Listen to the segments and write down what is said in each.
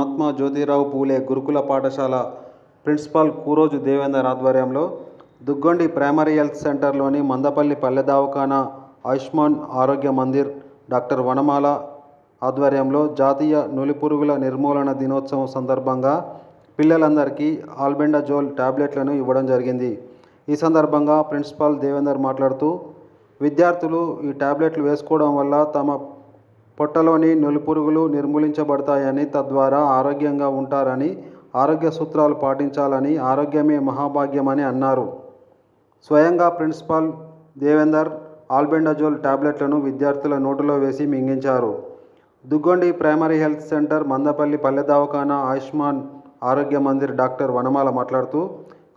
మహాత్మా జ్యోతిరావు పూలే గురుకుల పాఠశాల ప్రిన్సిపాల్ కూరోజు దేవేందర్ ఆధ్వర్యంలో దుగ్గొండి ప్రైమరీ హెల్త్ సెంటర్లోని మందపల్లి పల్లె దవాఖానా ఆయుష్మాన్ ఆరోగ్య మందిర్ డాక్టర్ వనమాల ఆధ్వర్యంలో జాతీయ నులిపురుగుల నిర్మూలన దినోత్సవం సందర్భంగా పిల్లలందరికీ ఆల్బెండజోల్ టాబ్లెట్లను ఇవ్వడం జరిగింది. ఈ సందర్భంగా ప్రిన్సిపాల్ దేవేందర్ మాట్లాడుతూ విద్యార్థులు ఈ టాబ్లెట్లు వేసుకోవడం వల్ల తమ పొట్టలోని నులిపురుగులు నిర్మూలించబడతాయని తద్వారా ఆరోగ్యంగా ఉంటారని ఆరోగ్య సూత్రాలు పాటించాలని ఆరోగ్యమే మహాభాగ్యమని అన్నారు. స్వయంగా ప్రిన్సిపాల్ దేవేందర్ ఆల్బెండజోల్ టాబ్లెట్లను విద్యార్థుల నోటులో వేసి మింగించారు. Duggondi primary health center Mandapalli పల్లె దవాఖానా ఆయుష్మాన్ ఆరోగ్య మందిర్ డాక్టర్ వనమాల మాట్లాడుతూ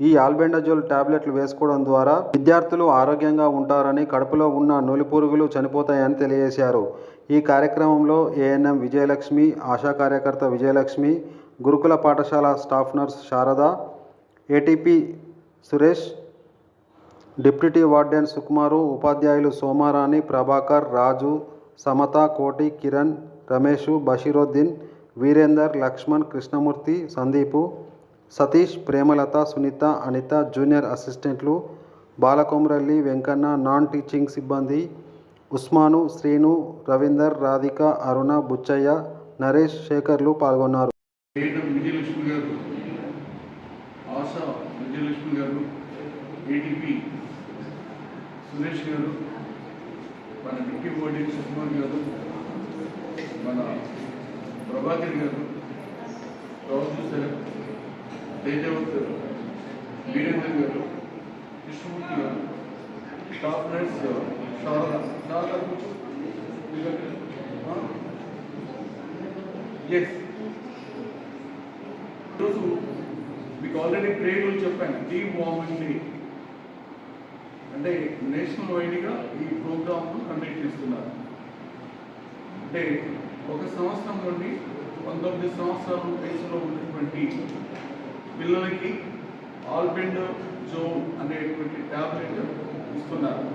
ఈ ఆల్బెండజోల్ టాబ్లెట్లు వేసుకోవడం ద్వారా విద్యార్థులు ఆరోగ్యంగా ఉంటారని కడుపులో ఉన్న నులిపురుగులు చనిపోతాయని తెలియజేశారు. ఈ కార్యక్రమంలో ఏఎన్ఎం విజయలక్ష్మి ఆశా కార్యకర్త విజయలక్ష్మి గురుకుల పాఠశాల staff nurse Sharada ATP Suresh deputy warden Sukumar ఉపాధ్యాయులు సోమారాణి ప్రభాకర్ రాజు సమత కోటి కిరణ్ రమేష్ బషీరుద్దీన్ వీరేందర్ లక్ష్మణ్ కృష్ణమూర్తి సందీపు సతీష్ ప్రేమలత సునీత అనిత జూనియర్ అసిస్టెంట్లు బాలకొమరల్లి వెంకన్న నాన్ టీచింగ్ సిబ్బంది ఉస్మాను శ్రీను రవీందర్ రాధిక అరుణ బుచ్చయ్య నరేష్ శేఖర్లు పాల్గొన్నారు. సురేష్ గారు. మన డిప్యూటీ బోర్డింగ్ సుకుమార్ గారు. మన ప్రభాకర్ గారు. సార్ తేజవత్ వీరేందర్ గారు కృష్ణమూర్తి గారు శారద శారద ఎస్ ఈరోజు మీకు ఆల్రెడీ ట్రేడ్లో చెప్పాను టీమ్ వార్మింగ్ డే అంటే నేషనల్ వైడ్గా ఈ ప్రోగ్రామ్ను కండక్ట్ చేస్తున్నారు. అంటే ఒక సంవత్సరం నుండి పంతొమ్మిది సంవత్సరాల వయసులో ఉన్నటువంటి పిల్లలకి ఆల్బెండ్ జోన్ అనేటువంటి ట్యాబ్లెట్ ఇస్తున్నారు.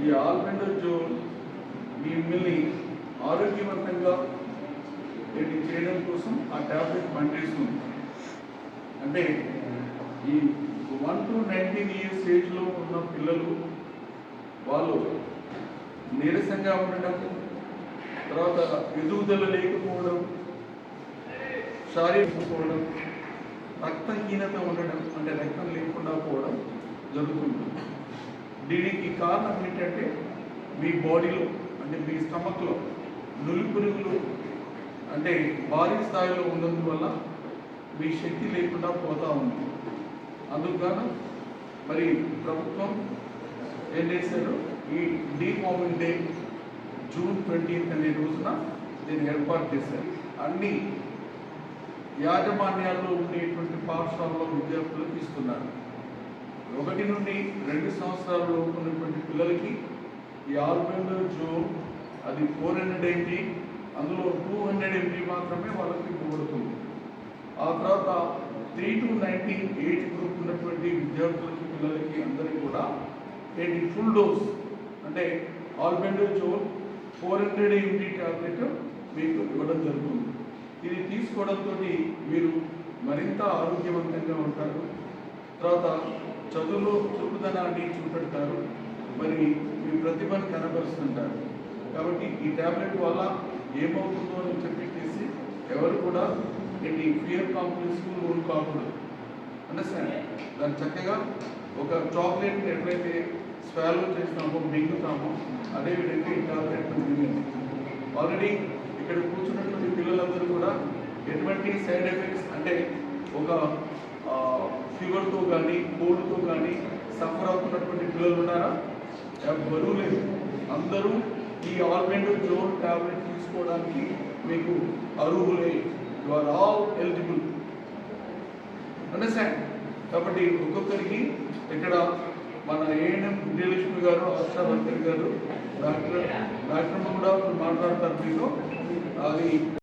ఈ ఆల్బెండ్ జోన్ మిమ్మల్ని ఆరోగ్యవంతంగా ఏంటి చేయడం కోసం ఆ ట్యాబ్లెట్ పనిచేస్తుంది అంటే ఈ వన్ టు నైన్టీన్ ఇయర్స్ ఏజ్లో ఉన్న పిల్లలు వాళ్ళు నీరసంగా ఉండడం తర్వాత ఎదుగుదల లేకపోవడం శారీరకపోవడం రక్తహీనత ఉండడం అంటే రక్తం లేకుండా పోవడం జరుగుతుంది. దీనికి కారణం ఏంటంటే మీ బాడీలో అంటే మీ స్టమక్లో నులిపురుగులు అంటే భారీ స్థాయిలో ఉన్నందువల్ల మీ శక్తి లేకుండా పోతూ ఉంది. అందుకని మరి ప్రభుత్వం ఏం చేశారు? ఈ D deworming day June twentieth అనే రోజున దీన్ని ఏర్పాటు చేశారు. అన్ని యాజమాన్యాల్లో ఉండేటువంటి పాఠశాలలో విద్యార్థులకు ఇస్తున్నారు ఒకటి నుండి రెండు సంవత్సరాలలో ఉన్నటువంటి పిల్లలకి ఈ ఆల్బెండర్ జోన్ అది ఫోర్ హండ్రెడ్ ఎంపీ అందులో టూ హండ్రెడ్ ఎంపీ మాత్రమే వాళ్ళకి ఇవ్వబడుతుంది. ఆ తర్వాత three to nineteen age group ఉన్నటువంటి విద్యార్థులకి పిల్లలకి అందరికీ కూడా ఏంటి ఫుల్ డోస్ అంటే albendazole four hundred mg tablet మీకు ఇవ్వడం జరుగుతుంది. ఇది తీసుకోవడంతో మీరు మరింత ఆరోగ్యవంతంగా ఉంటారు. తర్వాత చదువులో చురుకుదనాన్ని చూపెడతారు. మరి మీ ప్రతిభను కనబరుస్తుంటారు. కాబట్టి ఈ టాబ్లెట్ వల్ల ఏమవుతుందో అని చెప్పేసి ఎవరు కూడా ఏంటి ఫియర్ కాంప్లెక్స్కు లోన్ కాకూడదు అండర్స్టాండ్ దాన్ని చక్కగా ఒక చాక్లెట్ ఎప్పుడైతే స్వాలో చేస్తామో మింగుతామో అదేవిధంగా ఈ టాబ్లెట్ మింగింది ఆల్రెడీ ఇక్కడ కూర్చున్నటువంటి పిల్లలందరూ కూడా ఎటువంటి సైడ్ ఎఫెక్ట్స్ అంటే ఒక ఫీవర్తో కానీ కోల్డ్తో కానీ సఫర్ అవుతున్నటువంటి పిల్లలు ఉన్నారా? బరువు లేదు అందరూ ఈ ఆల్మెంట్ జోన్ టాబ్లెట్ తీసుకోవడానికి మీకు అర్హులే. You are all eligible. Understand? కాబట్టి ఒక్కొక్కరికి ఇక్కడ మన ఏఎన్ఎం విజయలక్ష్మి గారు ఆశా మంత్రి గారు డాక్టర్ డాక్టర్ కూడా మాట్లాడతారు మీరు. అది